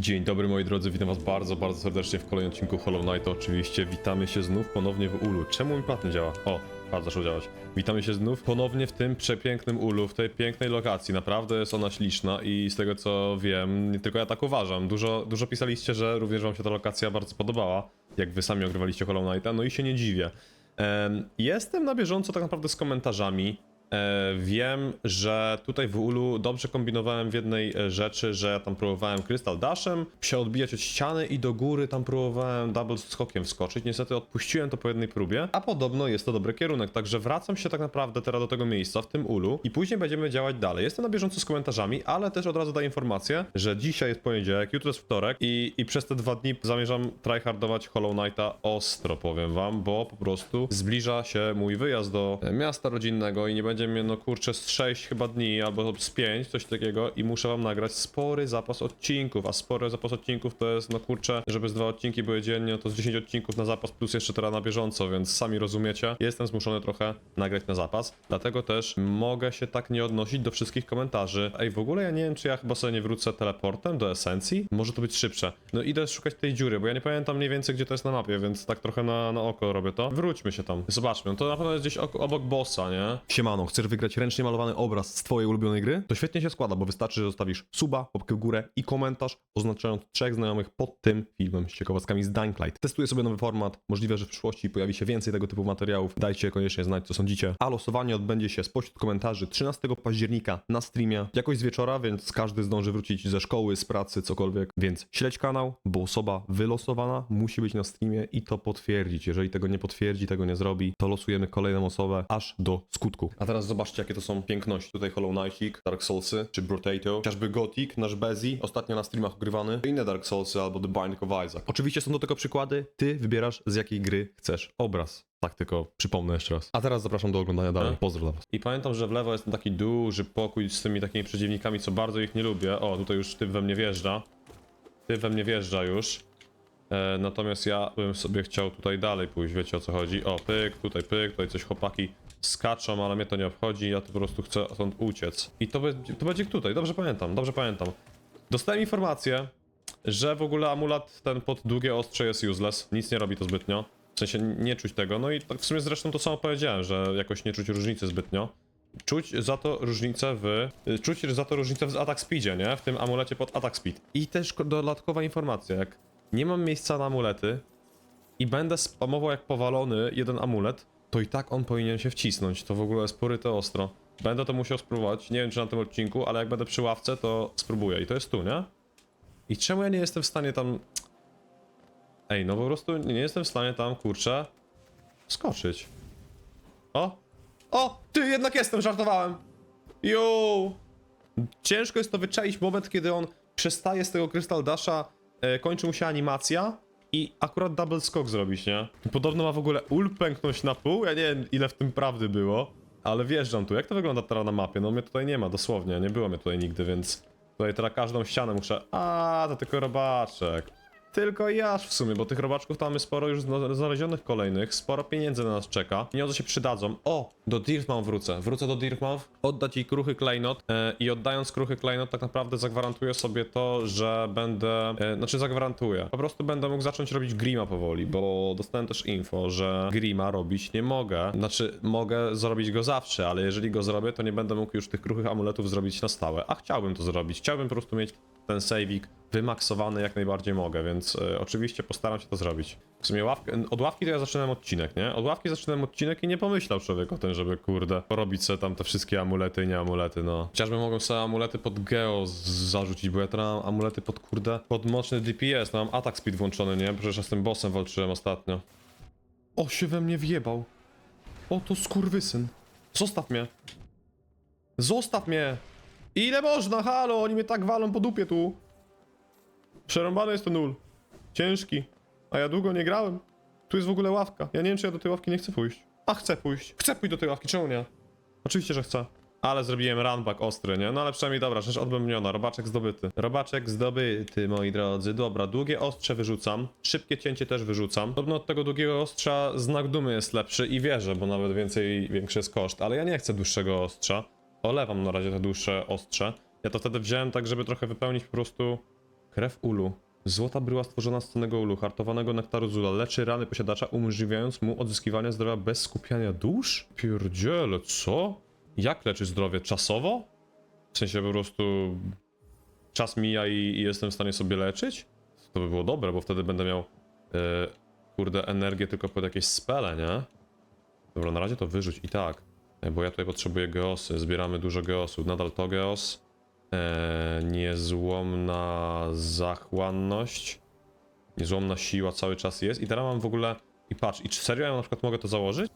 Dzień dobry moi drodzy, witam was bardzo, bardzo serdecznie w kolejnym odcinku Hollow Knight. Oczywiście witamy się znów ponownie w Ulu. Czemu mi pad nie działa? O, pad zaczął działać. Witamy się znów ponownie w tym przepięknym Ulu, w tej pięknej lokacji. Naprawdę jest ona śliczna i z tego co wiem, nie tylko ja tak uważam. Dużo, dużo pisaliście, że również wam się ta lokacja bardzo podobała, jak wy sami ogrywaliście Hollow Knighta, no i się nie dziwię. Em, Jestem na bieżąco tak naprawdę z komentarzami. E, wiem, że tutaj w Ulu dobrze kombinowałem w jednej e, rzeczy, że ja tam próbowałem Crystal Dashem się odbijać od ściany i do góry tam próbowałem double skokiem wskoczyć. Niestety odpuściłem to po jednej próbie, a podobno jest to dobry kierunek, także wracam się tak naprawdę teraz do tego miejsca w tym Ulu i później będziemy działać dalej. Jestem na bieżąco z komentarzami, ale też od razu daję informację, że dzisiaj jest poniedziałek, jutro jest wtorek i, i przez te dwa dni zamierzam tryhardować Hollow Knighta ostro, powiem wam, bo po prostu zbliża się mój wyjazd do e, miasta rodzinnego i nie będzie mnie, no kurczę, z 6 chyba dni albo z 5, coś takiego i muszę wam nagrać spory zapas odcinków, a spory zapas odcinków to jest, no kurczę, żeby z dwa odcinki były dziennie, to z 10 odcinków na zapas plus jeszcze teraz na bieżąco, więc sami rozumiecie, jestem zmuszony trochę nagrać na zapas, dlatego też mogę się tak nie odnosić do wszystkich komentarzy. Ej, w ogóle ja nie wiem, czy ja chyba sobie nie wrócę teleportem do esencji? Może to być szybsze. No idę szukać tej dziury, bo ja nie pamiętam mniej więcej, gdzie to jest na mapie, więc tak trochę na, na oko robię to. Wróćmy się tam, zobaczmy. No to na pewno jest gdzieś obok bossa, nie? Siemano, chcesz wygrać ręcznie malowany obraz z twojej ulubionej gry? To świetnie się składa, bo wystarczy, że zostawisz suba, łapkę w górę i komentarz, oznaczając trzech znajomych pod tym filmem z ciekawostkami z Dying Light. Testuję sobie nowy format, możliwe, że w przyszłości pojawi się więcej tego typu materiałów. Dajcie koniecznie znać, co sądzicie. A losowanie odbędzie się spośród komentarzy 13 października na streamie, jakoś z wieczora, więc każdy zdąży wrócić ze szkoły, z pracy, cokolwiek. Więc śledź kanał, bo osoba wylosowana musi być na streamie i to potwierdzić. Jeżeli tego nie potwierdzi, tego nie zrobi, to losujemy kolejną osobę aż do skutku. A teraz zobaczcie, jakie to są piękności. Tutaj Hollow Knightik, Dark Soulsy, czy Brotato, chociażby Gothic, nasz Bezi, ostatnio na streamach ogrywany, inne Dark Soulsy albo The Binding of Isaac. Oczywiście są do tego przykłady, ty wybierasz z jakiej gry chcesz obraz. Tak tylko przypomnę jeszcze raz. A teraz zapraszam do oglądania dalej. Pozdro dla was. I pamiętam, że w lewo jest taki duży pokój z tymi takimi przeciwnikami, co bardzo ich nie lubię. O, tutaj już typ we mnie wjeżdża. Typ we mnie wjeżdża już. E, natomiast ja bym sobie chciał tutaj dalej pójść, wiecie o co chodzi. O, pyk, tutaj pyk, tutaj coś chłopaki skaczą, ale mnie to nie obchodzi, ja to po prostu chcę stąd uciec. I to, będzie- to będzie tutaj, dobrze pamiętam, dobrze pamiętam. Dostałem informację, że w ogóle amulet ten pod długie ostrze jest useless, nic nie robi to zbytnio. W sensie nie czuć tego, no i tak w sumie zresztą to samo powiedziałem, że jakoś nie czuć różnicy zbytnio. Czuć za to różnicę w. y, Czuć za to różnicę w attack speedzie, nie? W tym amulecie pod attack speed. I też ko- dodatkowa informacja, jak nie mam miejsca na amulety i będę spamował jak powalony jeden amulet, to i tak on powinien się wcisnąć. To w ogóle jest poryte ostro. Będę to musiał spróbować. Nie wiem czy na tym odcinku, ale jak będę przy ławce, to spróbuję. I to jest tu, nie? I czemu ja nie jestem w stanie tam. Ej, no po prostu nie jestem w stanie tam, kurczę, skoczyć. O! O! Ty, jednak jestem, żartowałem! Jo! Ciężko jest to wyczaić moment, kiedy on przestaje z tego Crystal Dasha, e, kończy mu się animacja i akurat double skok zrobić, nie? Podobno ma w ogóle ul pęknąć na pół, ja nie wiem ile w tym prawdy było, ale wjeżdżam tu. Jak to wygląda teraz na mapie? No mnie tutaj nie ma, dosłownie, nie było mnie tutaj nigdy, więc tutaj teraz każdą ścianę muszę... A, to tylko robaczek. Tylko jaż w sumie, bo tych robaczków tam mamy sporo już zna- znalezionych kolejnych, sporo pieniędzy na nas czeka. Pieniądze się przydadzą. O, do Dirtmouth wrócę. Wrócę do Dirtmouth, oddać jej kruchy klejnot e, i oddając kruchy klejnot tak naprawdę zagwarantuję sobie to, że będę, e, znaczy zagwarantuję. Po prostu będę mógł zacząć robić Grima powoli, bo dostałem też info, że Grima robić nie mogę. Znaczy mogę zrobić go zawsze, ale jeżeli go zrobię, to nie będę mógł już tych kruchych amuletów zrobić na stałe. A chciałbym to zrobić. Chciałbym po prostu mieć ten saving wymaksowany jak najbardziej mogę, więc e, oczywiście postaram się to zrobić. W sumie ławkę, od ławki to ja zaczynałem odcinek, nie? Od ławki zaczynałem odcinek i nie pomyślał człowiek o tym, żeby kurde porobić sobie tam te wszystkie amulety i nie amulety, no. Chociażby mogłem sobie amulety pod geo zarzucić, bo ja teraz mam amulety pod kurde, pod mocny DPS, no mam attack speed włączony, nie? Przecież ja z tym bossem walczyłem ostatnio. O, się we mnie wjebał. O, to skurwysyn. Zostaw mnie. Zostaw mnie! Ile można? Halo, oni mnie tak walą po dupie tu. Przerąbany jest to nul. Ciężki. A ja długo nie grałem. Tu jest w ogóle ławka. Ja nie wiem, czy ja do tej ławki nie chcę pójść. A chcę pójść. Chcę pójść do tej ławki, czemu nie? Oczywiście, że chcę. Ale zrobiłem runback ostry, nie? No ale przynajmniej dobra, rzecz odbębniona. Robaczek zdobyty. Robaczek zdobyty, moi drodzy. Dobra, długie ostrze wyrzucam. Szybkie cięcie też wyrzucam. Podobno od tego długiego ostrza znak dumy jest lepszy i wierzę, bo nawet więcej, większy jest koszt. Ale ja nie chcę dłuższego ostrza. Olewam na razie te dłuższe ostrze. Ja to wtedy wziąłem tak, żeby trochę wypełnić po prostu Krew ulu. Złota bryła stworzona z cennego ulu, hartowanego nektaru zula, leczy rany posiadacza, umożliwiając mu odzyskiwanie zdrowia bez skupiania dusz? Pierdziele, co? Jak leczy zdrowie? Czasowo? W sensie po prostu czas mija i, i jestem w stanie sobie leczyć? To by było dobre, bo wtedy będę miał, e, kurde, energię tylko pod jakieś spele, nie? Dobra, na razie to wyrzuć i tak, e, bo ja tutaj potrzebuję geosy, zbieramy dużo geosów, nadal to geos, e, niezłomna zachłanność, niezłomna siła cały czas jest i teraz mam w ogóle, i patrz, i czy serio ja na przykład mogę to założyć?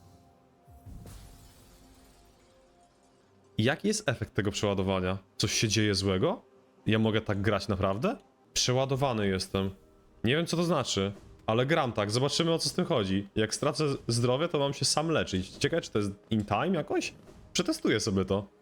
Jaki jest efekt tego przeładowania? Coś się dzieje złego? Ja mogę tak grać naprawdę? Przeładowany jestem. Nie wiem co to znaczy, ale gram tak, zobaczymy o co z tym chodzi. Jak stracę zdrowie, to mam się sam leczyć. Ciekawe, czy to jest in time jakoś? Przetestuję sobie to.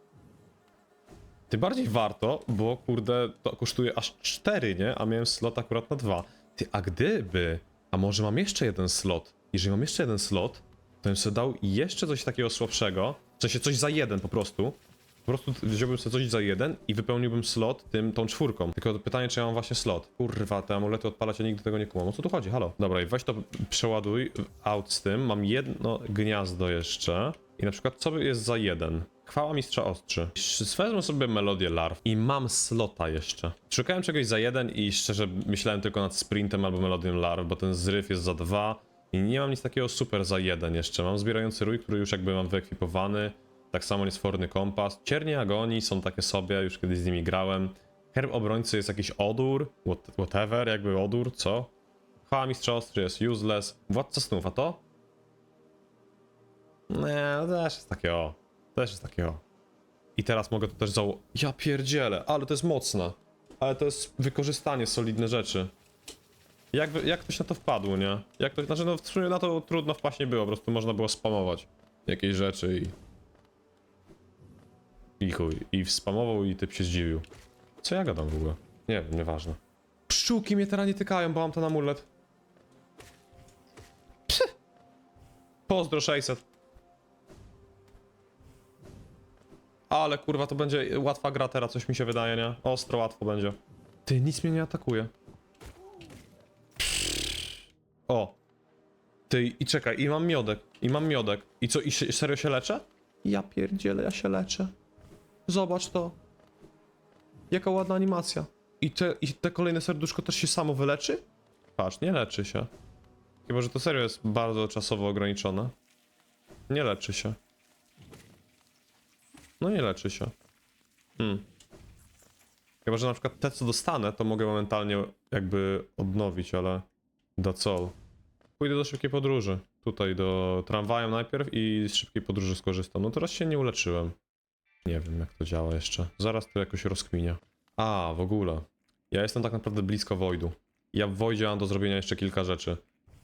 Tym bardziej warto, bo kurde, to kosztuje aż 4, nie? A miałem slot akurat na 2. Ty, a gdyby... A może mam jeszcze jeden slot? Jeżeli mam jeszcze jeden slot, to bym sobie dał jeszcze coś takiego słabszego. W sensie coś za jeden po prostu. Po prostu wziąłbym sobie coś za jeden i wypełniłbym slot tym, tą czwórką. Tylko pytanie, czy ja mam właśnie slot. Kurwa, te amulety odpalać, ja nigdy tego nie kumam. O co tu chodzi? Halo. Dobra, i weź to przeładuj out z tym. Mam jedno gniazdo jeszcze. I na przykład, co jest za jeden? Chwała mistrza ostrzy. Wezmę sobie melodię larw i mam slota jeszcze. Szukałem czegoś za jeden i szczerze myślałem tylko nad sprintem albo melodią larw, bo ten zryw jest za dwa. I nie mam nic takiego super za jeden jeszcze. Mam zbierający rój, który już jakby mam wyekwipowany. Tak samo niesforny kompas. Ciernie agonii są takie sobie, już kiedyś z nimi grałem. Herb obrońcy jest jakiś odór, what, whatever, jakby odór, co? Chwała mistrza ostry jest useless. Władca snów, a to? Nie, to też jest takie o. Też jest takie o. I teraz mogę to też zało... Ja pierdzielę, ale to jest mocne. Ale to jest wykorzystanie solidne rzeczy. Jak, jak ktoś na to wpadł, nie? Jak to, znaczy no w sumie na to trudno wpaść nie było, po prostu można było spamować jakieś rzeczy i... I chuj, i spamował i typ się zdziwił. Co ja gadam w ogóle? Nie wiem, nieważne. Pszczółki mnie teraz nie tykają, bo mam ten amulet. Pozdro 600. Ale kurwa, to będzie łatwa gra teraz, coś mi się wydaje, nie? Ostro łatwo będzie. Ty, nic mnie nie atakuje. O. Ty, i czekaj, i mam miodek, i mam miodek. I co, i serio się leczę? Ja pierdzielę, ja się leczę. Zobacz to. Jaka ładna animacja. I te, I te kolejne serduszko też się samo wyleczy? Patrz, nie leczy się. Chyba, że to serio jest bardzo czasowo ograniczone. Nie leczy się. No nie leczy się. Hmm. Chyba, że na przykład te co dostanę, to mogę momentalnie jakby odnowić, ale... That's all. Pójdę do szybkiej podróży. Tutaj do tramwajem najpierw i z szybkiej podróży skorzystam. No teraz się nie uleczyłem. Nie wiem jak to działa jeszcze. Zaraz to jakoś rozkminia. A, w ogóle. Ja jestem tak naprawdę blisko Wojdu. Ja w Wojdzie mam do zrobienia jeszcze kilka rzeczy.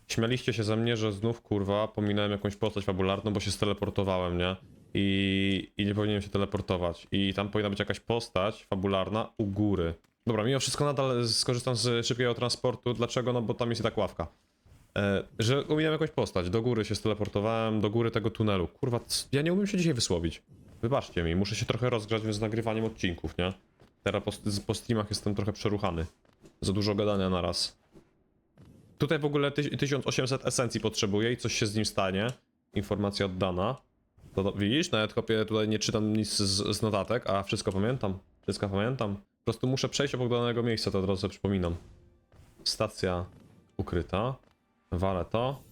Śmialiście się ze mnie, że znów kurwa pominąłem jakąś postać fabularną, bo się steleportowałem, nie? I, I nie powinienem się teleportować. I tam powinna być jakaś postać fabularna u góry. Dobra, mimo wszystko nadal skorzystam z szybkiego transportu. Dlaczego? No bo tam jest i tak ławka. E, że umiałem jakąś postać. Do góry się steleportowałem, do góry tego tunelu. Kurwa, ja nie umiem się dzisiaj wysłowić. Wybaczcie mi, muszę się trochę rozgrzać z nagrywaniem odcinków, nie? Teraz po, po streamach jestem trochę przeruchany. Za dużo gadania na raz. Tutaj w ogóle tyś- 1800 esencji potrzebuję i coś się z nim stanie. Informacja oddana. To, to, widzisz, nawet kopię tutaj nie czytam nic z, z notatek, a wszystko pamiętam. Wszystko pamiętam. Po prostu muszę przejść obok danego miejsca, to od razu przypominam. Stacja ukryta. Walę to.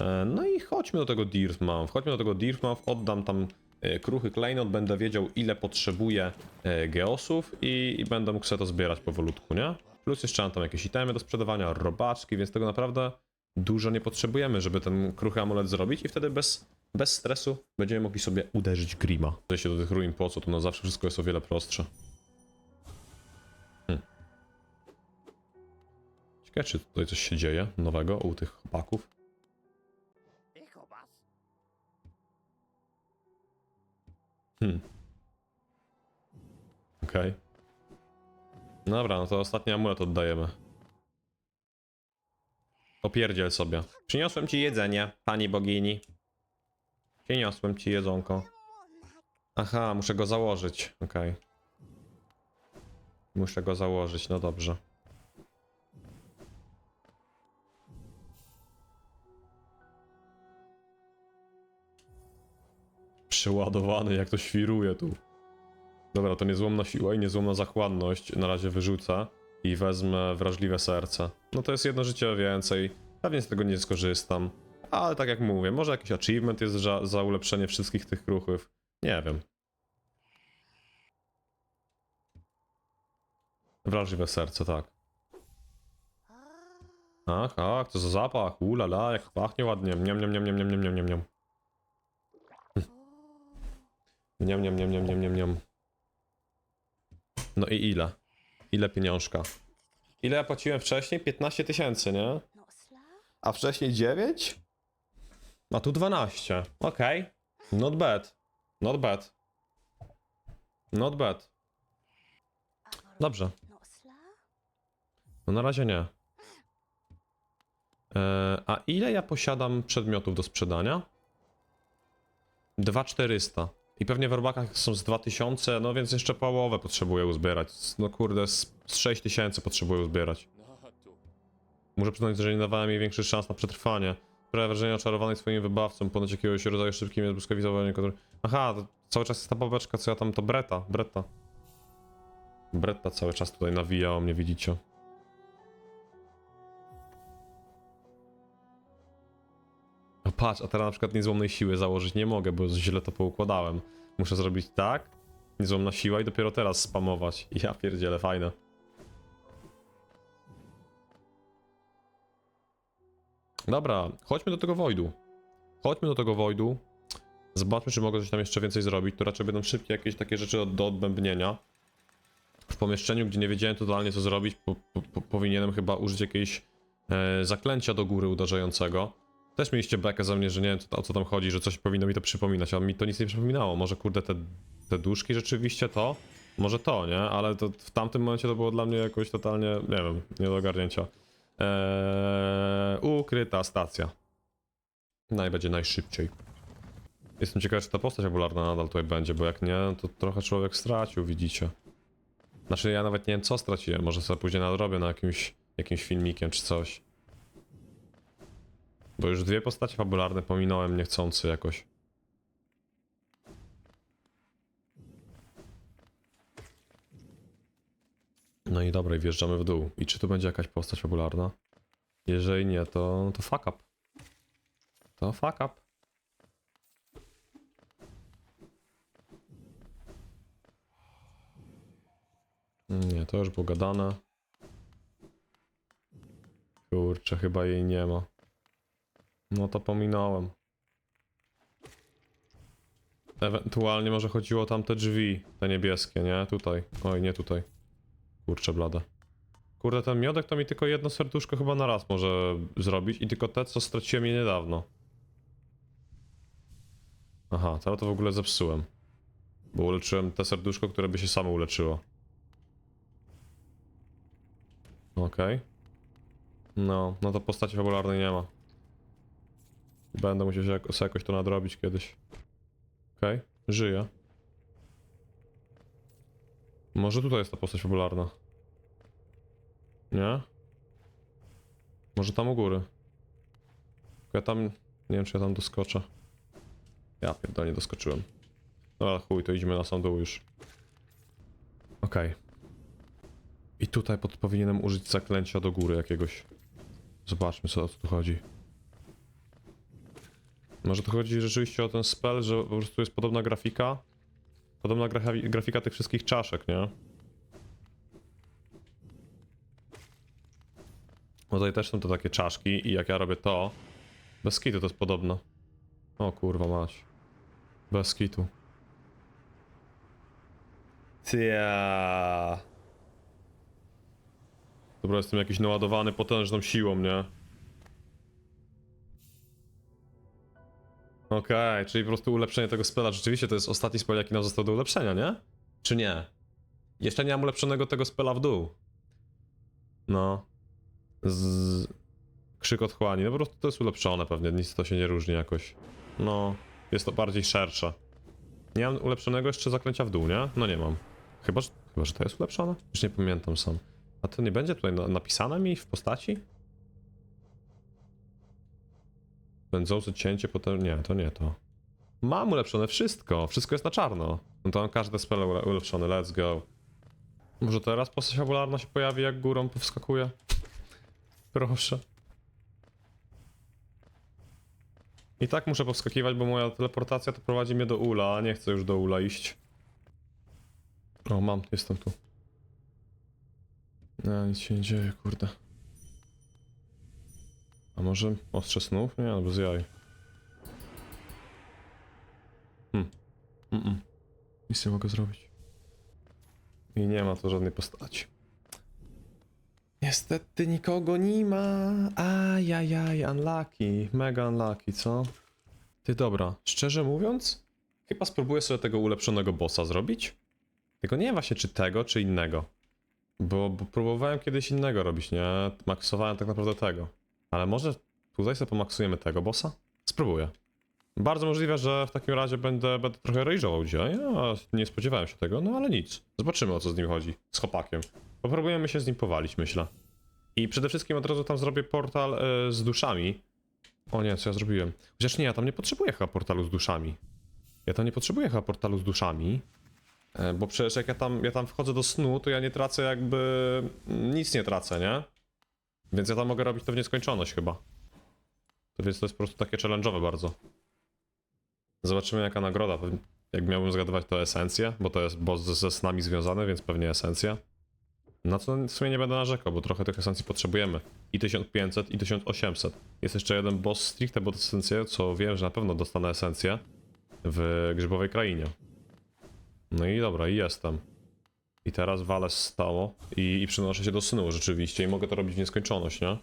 E, No i chodźmy do tego Deermouth. Chodźmy do tego Deermouth, oddam tam e, kruchy klejnot, będę wiedział ile potrzebuję e, geosów i, i będę mógł sobie to zbierać powolutku, nie? Plus jeszcze mam tam jakieś itemy do sprzedawania, robaczki, więc tego naprawdę dużo nie potrzebujemy, żeby ten kruchy amulet zrobić i wtedy bez, bez stresu będziemy mogli sobie uderzyć Grima. Się do tych ruin po co, to na zawsze wszystko jest o wiele prostsze. Hmm. Ciekawe, czy tutaj coś się dzieje nowego u tych chłopaków. Hmm. Okej. Dobra, no to ostatni amulet oddajemy. Opierdziel sobie. Przyniosłem ci jedzenie, pani bogini. Przyniosłem ci jedzonko. Aha, muszę go założyć. Okej. Okay. Muszę go założyć, no dobrze. Przeładowany, jak to świruje tu. Dobra, to niezłomna siła i niezłomna zachłanność na razie wyrzuca i wezmę wrażliwe serce. No to jest jedno życie więcej. Pewnie z tego nie skorzystam. Ale tak jak mówię, może jakiś achievement jest za, za ulepszenie wszystkich tych ruchów. Nie wiem. Wrażliwe serce, tak. Ach, ach, co za zapach, ulala, jak pachnie ładnie. Niam, niam, niam, niam, niam, niam, niam, niam, niam. Niam, niam, niam, niam, niam, niam, niam. No i ile? Ile pieniążka? Ile ja płaciłem wcześniej? 15 tysięcy, nie? A wcześniej 9? A tu 12. Okej. Not bad. Not bad. Not bad. Dobrze. No na razie nie. Eee, a ile ja posiadam przedmiotów do sprzedania? 2400. I pewnie w robakach są z 2000, no więc jeszcze połowę potrzebuję uzbierać. No kurde, z, z 6000 potrzebuję uzbierać. Muszę przyznać, że nie dawałem jej większych szans na przetrwanie. Sprawia wrażenie oczarowanej swoim wybawcą, ponoć jakiegoś rodzaju szybkim jest błyskawicowaniem, który... Aha, to cały czas jest ta babeczka, co ja tam, to Breta, Bretta. Bretta cały czas tutaj nawija o mnie, widzicie. O patrz, a teraz na przykład niezłomnej siły założyć nie mogę, bo źle to poukładałem. Muszę zrobić tak, niezłomna siła i dopiero teraz spamować. Ja pierdzielę, fajne. Dobra, chodźmy do tego Wojdu. Chodźmy do tego Wojdu. Zobaczmy, czy mogę coś tam jeszcze więcej zrobić. To raczej będą szybkie jakieś takie rzeczy do, odbębnienia. W pomieszczeniu, gdzie nie wiedziałem totalnie co zrobić, po, po, po, powinienem chyba użyć jakiegoś e, zaklęcia do góry uderzającego. Też mieliście bekę za mnie, że nie wiem o co tam chodzi, że coś powinno mi to przypominać, a mi to nic nie przypominało. Może kurde te, te duszki rzeczywiście to? Może to, nie? Ale to w tamtym momencie to było dla mnie jakoś totalnie, nie wiem, nie do ogarnięcia. Eee, ukryta stacja. Naj będzie najszybciej. Jestem ciekaw, czy ta postać fabularna nadal tutaj będzie, bo jak nie, to trochę człowiek stracił, widzicie. Znaczy ja nawet nie wiem co straciłem, może sobie później nadrobię na jakimś, jakimś filmikiem czy coś. Bo już dwie postacie fabularne pominąłem niechcący jakoś. No i dobra, i wjeżdżamy w dół. I czy tu będzie jakaś postać fabularna? Jeżeli nie, to, to fuck up. To fuck up. Nie, to już było gadane. Kurczę, chyba jej nie ma. No to pominąłem. Ewentualnie może chodziło o tamte drzwi, te niebieskie, nie? Tutaj. Oj, nie tutaj. Kurczę blade. Kurde, ten miodek to mi tylko jedno serduszko chyba na raz może zrobić i tylko te, co straciłem je niedawno. Aha, teraz to w ogóle zepsułem. Bo uleczyłem te serduszko, które by się samo uleczyło. Okej. No, no to postaci fabularnej nie ma. Będę musiał się jako- jakoś to nadrobić kiedyś. Okej, żyje. Może tutaj jest ta postać fabularna. Nie? Może tam u góry. Tylko ja tam... Nie wiem, czy ja tam doskoczę. Ja pierdolę, nie doskoczyłem. Dobra, chuj, to idziemy na sam dół już. Okej. I tutaj pod, powinienem użyć zaklęcia do góry jakiegoś. Zobaczmy, co o co tu chodzi. Może to chodzi rzeczywiście o ten spell, że po prostu jest podobna grafika. Podobna gra grafika tych wszystkich czaszek, nie? Bo tutaj też są to takie czaszki i jak ja robię to... Bez kitu to jest podobno. O kurwa mać. Bez kitu. Tia. Dobra, jestem jakiś naładowany potężną siłą, nie? Okej, czyli po prostu ulepszenie tego spela. Rzeczywiście to jest ostatni spell, jaki nam został do ulepszenia, nie? Czy nie? Jeszcze nie mam ulepszonego tego spela w dół. No. Z... Krzyk otchłani. No po prostu to jest ulepszone pewnie, nic to się nie różni jakoś. No, jest to bardziej szersze. Nie mam ulepszonego jeszcze zaklęcia w dół, nie? No nie mam. Chyba, że, chyba, że to jest ulepszone? Już nie pamiętam sam. A to nie będzie tutaj na, napisane mi w postaci? Pędzące cięcie potem... Nie, to nie to. Mam ulepszone wszystko, wszystko jest na czarno. No to mam każde spele ule- ulepszone, let's go. Może teraz postać fabularna się pojawi, jak górą powskakuje? Proszę. I tak muszę powskakiwać, bo moja teleportacja to prowadzi mnie do Ula, a nie chcę już do Ula iść. O, mam, jestem tu. No, nic się nie dzieje, kurde. A może ostrze snów? Nie, no bez jaj. Hmm. Mm -mm. Nic nie mogę zrobić. I nie ma tu żadnej postaci. Niestety nikogo nie ma. Ajajaj, unlucky. Mega unlucky, co? Ty dobra, szczerze mówiąc, chyba spróbuję sobie tego ulepszonego bossa zrobić. Tylko nie właśnie czy tego, czy innego. Bo, bo próbowałem kiedyś innego robić, nie? Maksowałem tak naprawdę tego. Ale może tutaj sobie pomaksujemy tego bossa? Spróbuję. Bardzo możliwe, że w takim razie będę, będę trochę rage'ował dzisiaj. Ja nie spodziewałem się tego, no ale nic. Zobaczymy o co z nim chodzi. Z chłopakiem. Popróbujemy się z nim powalić, myślę. I przede wszystkim od razu tam zrobię portal e, z duszami. O nie, co ja zrobiłem? Chociaż nie, ja tam nie potrzebuję chyba portalu z duszami. Ja tam nie potrzebuję chyba portalu z duszami. E, Bo przecież jak ja tam, ja tam wchodzę do snu, to ja nie tracę jakby... Nic nie tracę, nie? Więc ja tam mogę robić to w nieskończoność chyba. To więc to jest po prostu takie challenge'owe bardzo. Zobaczymy jaka nagroda. Jak miałbym zgadywać to esencja, bo to jest boss ze, ze snami związany, więc pewnie esencja. Na co w sumie nie będę narzekał, bo trochę tych esencji potrzebujemy. I 1500 i 1800. Jest jeszcze jeden boss stricte pod esencję, co wiem, że na pewno dostanę esencję w grzybowej krainie. No i dobra, i jestem. I teraz walę stało i, i przenoszę się do snu rzeczywiście i mogę to robić w nieskończoność, nie?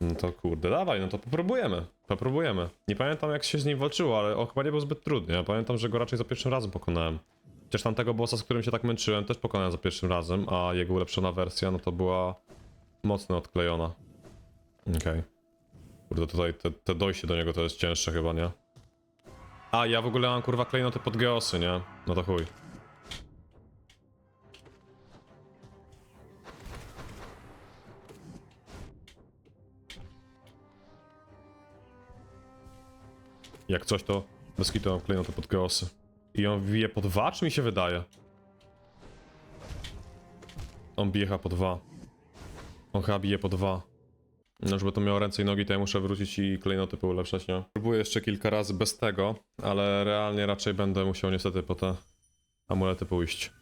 No to kurde, dawaj, no to popróbujemy. Popróbujemy. Nie pamiętam jak się z nim walczyło, ale on chyba nie był zbyt trudny. Ja pamiętam, że go raczej za pierwszym razem pokonałem. Chociaż tamtego bossa, z którym się tak męczyłem, też pokonałem za pierwszym razem, a jego ulepszona wersja, no to była mocno odklejona. Okej. Kurde, tutaj te, te dojście do niego to jest cięższe chyba, nie? A, ja w ogóle mam kurwa klejnoty pod geosy, nie? No to chuj. Jak coś to bez kitu mam pod geosy. I on bije po dwa, czy mi się wydaje? On bije chyba po dwa. On chyba bije po dwa. No, żeby to miało ręce i nogi, to ja muszę wrócić i klejnoty poulepszać, nie? Próbuję jeszcze kilka razy bez tego, ale realnie raczej będę musiał niestety po te amulety pójść.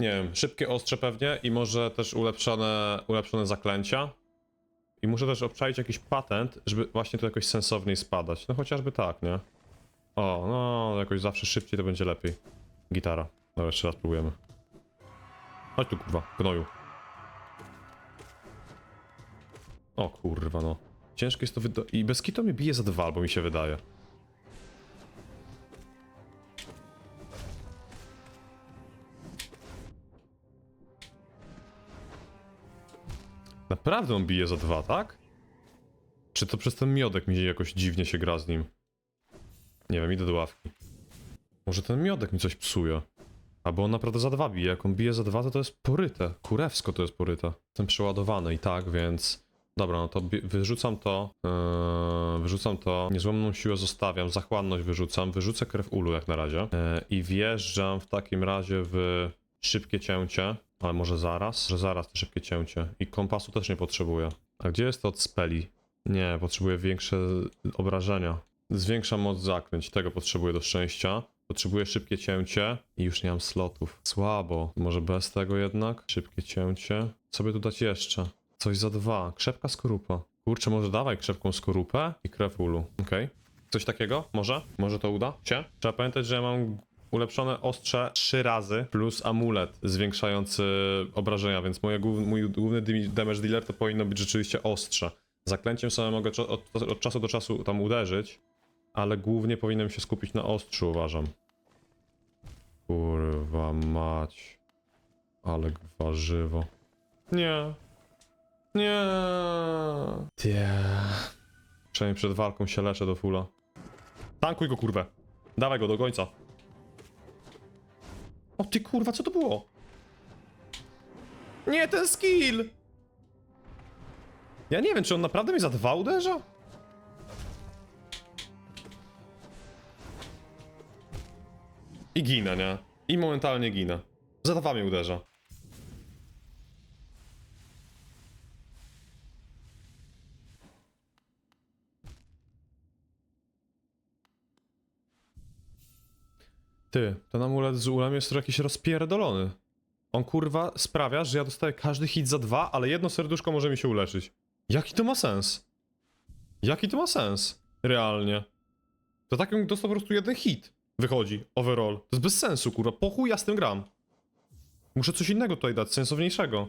Nie wiem, szybkie ostrze pewnie i może też ulepszone, ulepszone zaklęcia. I muszę też obczaić jakiś patent, żeby właśnie tu jakoś sensowniej spadać. No chociażby tak, nie? O, no jakoś zawsze szybciej to będzie lepiej. Gitara. Dobra, jeszcze raz próbujemy. Chodź tu kurwa, gnoju. O kurwa no. Ciężko jest to wydo... I bez kitu mnie bije za dwa, albo mi się wydaje. Naprawdę on bije za dwa, tak? Czy to przez ten miodek mi jakoś dziwnie się gra z nim? Nie wiem, idę do ławki. Może ten miodek mi coś psuje. Albo on naprawdę za dwa bije. Jak on bije za dwa, to to jest poryte. Kurewsko to jest poryte. Jestem przeładowany i tak, więc... Dobra, no to wyrzucam to. Yy, wyrzucam to. Niezłomną siłę zostawiam. Zachłanność wyrzucam. Wyrzucę krew ulu jak na razie. Yy, I wjeżdżam w takim razie w szybkie cięcie. Ale może zaraz? Że zaraz to szybkie cięcie. I kompasu też nie potrzebuję. A gdzie jest to od speli? Nie, potrzebuję większe obrażenia. Zwiększa moc zaklęć, tego potrzebuję do szczęścia. Potrzebuję szybkie cięcie i już nie mam slotów. Słabo. Może bez tego jednak? Szybkie cięcie. Co by tu dać jeszcze? Coś za dwa. Krzepka skorupa. Kurczę, może dawaj krzepką skorupę i krew ulu. Okej. Coś takiego? Może? Może to uda się? Trzeba pamiętać, że ja mam ulepszone ostrze trzy razy plus amulet zwiększający obrażenia, więc moje mój główny damage dealer to powinno być rzeczywiście ostrze. Zaklęciem sobie mogę od, od czasu do czasu tam uderzyć, ale głównie powinienem się skupić na ostrzu, uważam. Kurwa mać. Ale warzywo. Nie. Nie. Nie. Przynajmniej przed walką się leczę do fula. Tankuj go, kurwę. Dawaj go do końca. O ty kurwa, co to było? Nie, ten skill! Ja nie wiem, czy on naprawdę mi za dwa uderza? I gina, nie? I momentalnie gina. Za dwa mnie uderza. Ty, ten amulet z ulem jest jakiś rozpierdolony. On kurwa sprawia, że ja dostaję każdy hit za dwa, ale jedno serduszko może mi się uleczyć. Jaki to ma sens? Jaki to ma sens? Realnie. To tak jakbym dostał po prostu jeden hit. Wychodzi, overall. To jest bez sensu, kurwa. Po chuj ja z tym gram. Muszę coś innego tutaj dać, sensowniejszego.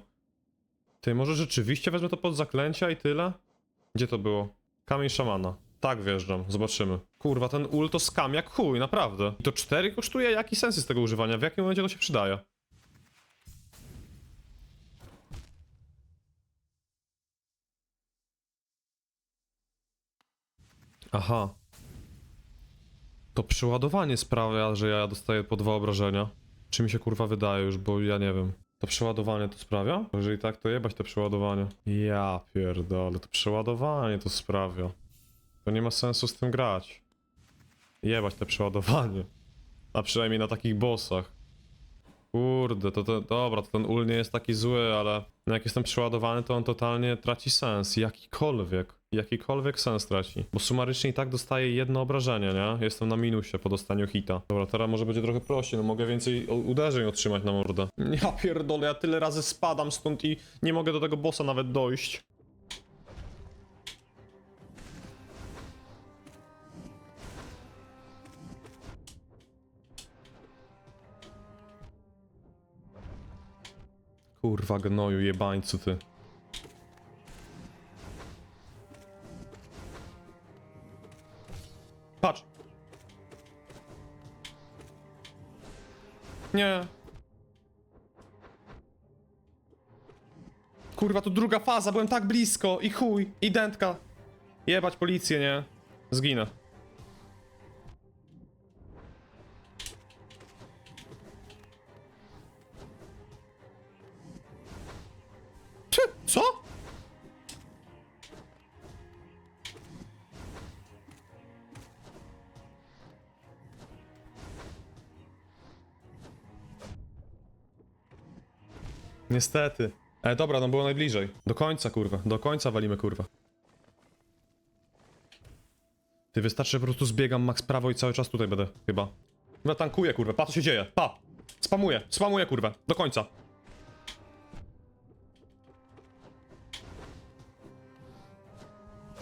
Ty, może rzeczywiście wezmę to pod zaklęcia i tyle? Gdzie to było? Kamień szamana. Tak wjeżdżam, zobaczymy. Kurwa, ten ul to skam jak chuj, naprawdę. I to 4 kosztuje? Jaki sens jest tego używania? W jakim momencie to się przydaje? Aha. To przeładowanie sprawia, że ja dostaję po dwa obrażenia. Czy mi się kurwa wydaje już, bo ja nie wiem. To przeładowanie to sprawia? Jeżeli tak, to jebać to przeładowanie. Ja pierdolę, to przeładowanie to sprawia. To nie ma sensu z tym grać. Jebać te przeładowanie. A przynajmniej na takich bossach. Kurde, to, to dobra, to ten ul nie jest taki zły, ale no jak jestem przeładowany, to on totalnie traci sens. Jakikolwiek. Jakikolwiek sens traci. Bo sumarycznie i tak dostaję jedno obrażenie, nie? Jestem na minusie po dostaniu hita. Dobra, teraz może będzie trochę prościej, no mogę więcej uderzeń otrzymać na mordę. Ja pierdolę, ja tyle razy spadam stąd i nie mogę do tego bossa nawet dojść. Kurwa gnoju, jebańcu ty. Patrz. Nie. Kurwa, to druga faza, byłem tak blisko i chuj, i dętka. Jebać policję, nie? Zginę. Co? Niestety. E, dobra, no było najbliżej. Do końca, kurwa. Do końca walimy, kurwa. Ty, wystarczy, że po prostu zbiegam max prawo i cały czas tutaj będę, chyba. No tankuję, kurwa. Pa, co się dzieje. Pa. Spamuję, spamuję, kurwa. Do końca.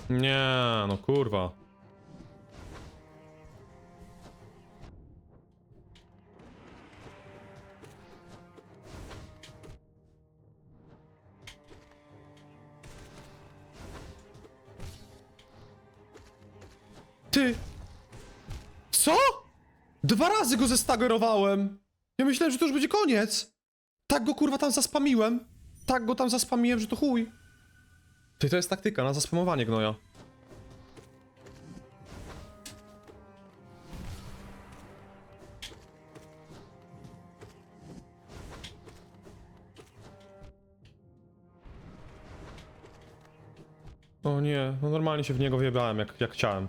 Nie, no kurwa. Ty! Co? Dwa razy go zestagerowałem! Ja myślałem, że to już będzie koniec! Tak go kurwa tam zaspamiłem! Tak go tam zaspamiłem, że to chuj! Ty, to jest taktyka na zaspamowanie gnoja. O nie, no normalnie się w niego wjebałem jak, jak chciałem.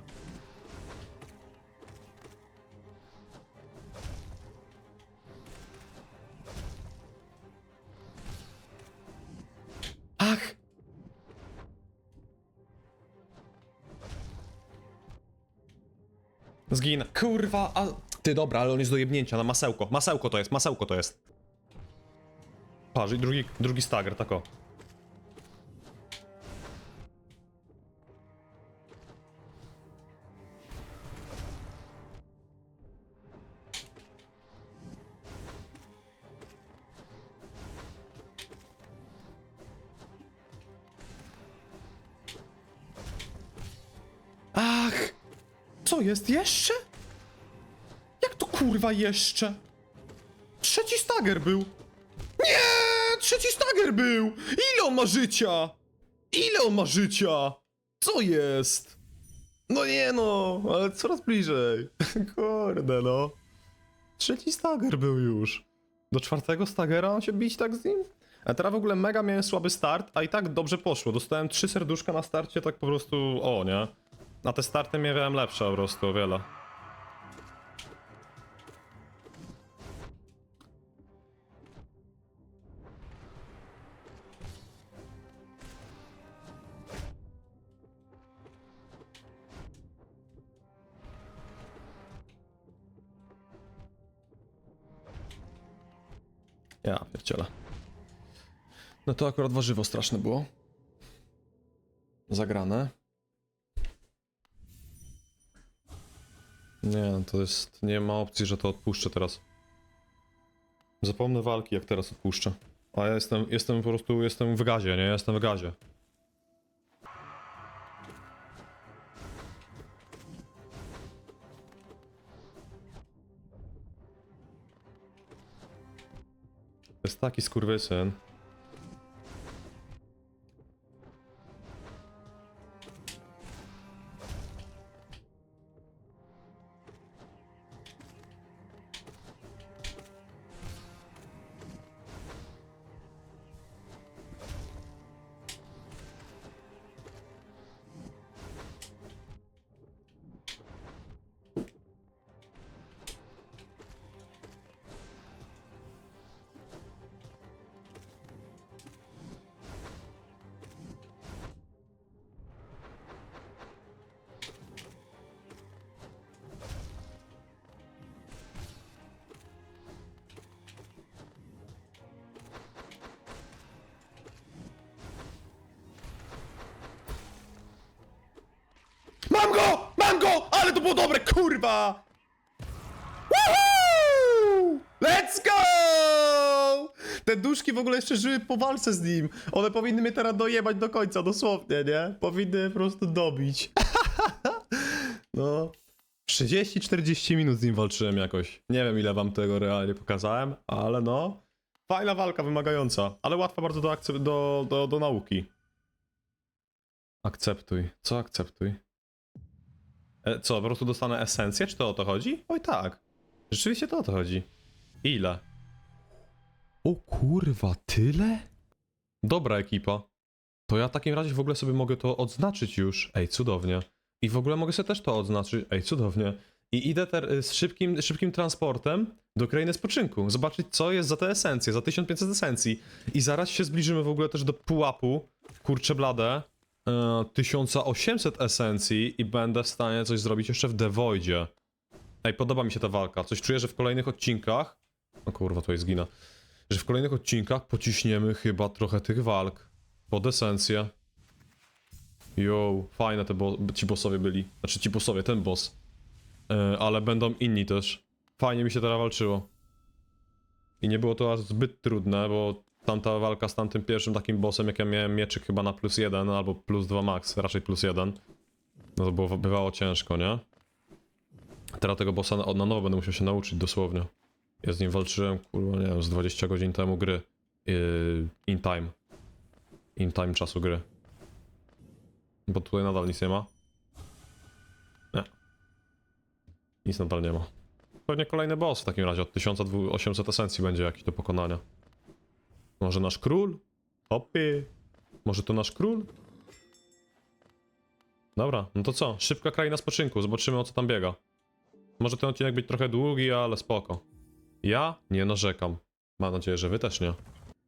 Zginę. Kurwa, a... Ty, dobra, ale on jest do jebnięcia na masełko. Masełko to jest, masełko to jest. Patrz, drugi, drugi stagger, tak Co jest jeszcze? Jak to kurwa jeszcze? Trzeci stagger był! Nie! Trzeci stagger był! Ile on ma życia? Ile on ma życia? Co jest? No nie no, ale coraz bliżej. Kurde no. Trzeci stagger był już. Do czwartego stagera on się bić tak z nim? A teraz w ogóle mega miałem słaby start, a i tak dobrze poszło. Dostałem trzy serduszka na starcie, tak po prostu o, nie? Na te starty miałem lepsze po prostu o wiele. Ja pierdziele. No to akurat warzywo straszne było. Zagrane. To jest... Nie ma opcji, że to odpuszczę teraz. Zapomnę walki, jak teraz odpuszczę. A ja jestem, jestem po prostu, jestem w gazie, nie? Jestem w gazie. Jest taki skurwysyn. Mam go! Mam go! Ale to było dobre, kurwa! Woohoo! Let's go! Te duszki w ogóle jeszcze żyły po walce z nim. One powinny mnie teraz dojebać do końca, dosłownie, nie? Powinny po prostu dobić. no. 30-40 minut z nim walczyłem jakoś. Nie wiem ile wam tego realnie pokazałem, ale no. Fajna walka, wymagająca, ale łatwa bardzo do, do, do, do nauki. Akceptuj. Co akceptuj? E, co, po prostu dostanę esencję? Czy to o to chodzi? Oj tak. Rzeczywiście to o to chodzi. Ile? O kurwa, tyle? Dobra ekipa. To ja w takim razie w ogóle sobie mogę to odznaczyć już. Ej, cudownie. I w ogóle mogę sobie też to odznaczyć. Ej, cudownie. I idę ter- z szybkim, szybkim transportem do krainy spoczynku. Zobaczyć, co jest za te esencje, za 1500 esencji. I zaraz się zbliżymy w ogóle też do pułapu. Kurcze blade. E, 1800 esencji i będę w stanie coś zrobić jeszcze w Devoidzie. Ej, podoba mi się ta walka. Coś czuję, że w kolejnych odcinkach... O kurwa, tutaj zginę. Że w kolejnych odcinkach pociśniemy chyba trochę tych walk. Pod esencję. Yo, fajne te bo ci bossowie byli. Znaczy ci bossowie, ten boss. E, ale będą inni też. Fajnie mi się teraz walczyło. I nie było to aż zbyt trudne, bo tamta walka z tamtym pierwszym takim bossem, jak ja miałem mieczyk chyba na plus jeden albo plus dwa max, raczej plus jeden. No to było, bywało ciężko, nie? Teraz tego bossa na, na nowo będę musiał się nauczyć dosłownie. Ja z nim walczyłem, kurwa, nie wiem, z 20 godzin temu gry. Yy, in time. In time czasu gry. Bo tutaj nadal nic nie ma. Nie. Nic nadal nie ma. Pewnie kolejny boss w takim razie. Od 1800 esencji będzie jakiś do pokonania. Może nasz król? Hopy. Może to nasz król? Dobra, no to co? Szybka kraina spoczynku. Zobaczymy o co tam biega. Może ten odcinek być trochę długi, ale spoko. Ja nie narzekam. Mam nadzieję, że wy też nie.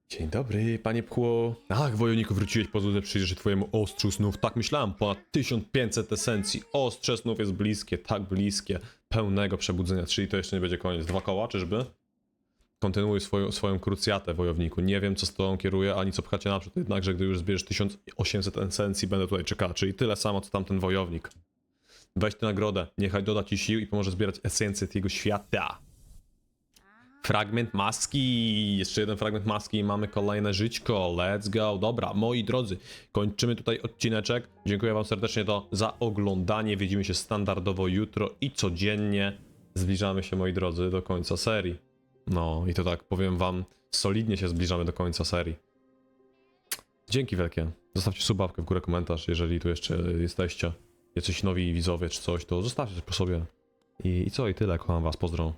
Dzień dobry, panie pchło. Ach, wojowniku, wróciłeś po złote przyjrzeć twojemu ostrzu snów. Tak myślałem, ponad 1500 esencji. Ostrze snów jest bliskie, tak bliskie. Pełnego przebudzenia, czyli to jeszcze nie będzie koniec. Dwa koła, czyżby? Kontynuuj swoją, swoją krucjatę, wojowniku. Nie wiem, co z tobą kieruje, ani co pchacie naprzód. Jednakże, gdy już zbierzesz 1800 esencji, będę tutaj czekał. Czyli tyle samo, co tamten wojownik. Weź tę nagrodę. Niechaj doda ci sił i pomoże zbierać esencję tego świata. Fragment maski. Jeszcze jeden fragment maski i mamy kolejne żyćko. Let's go. Dobra, moi drodzy, kończymy tutaj odcineczek. Dziękuję wam serdecznie to za oglądanie. Widzimy się standardowo jutro i codziennie. Zbliżamy się, moi drodzy, do końca serii. No i to tak powiem wam, solidnie się zbliżamy do końca serii. Dzięki wielkie. Zostawcie subawkę w górę komentarz, jeżeli tu jeszcze jesteście. Jacyś nowi widzowie czy coś, to zostawcie po sobie. I, i co, i tyle. Kocham was, pozdro.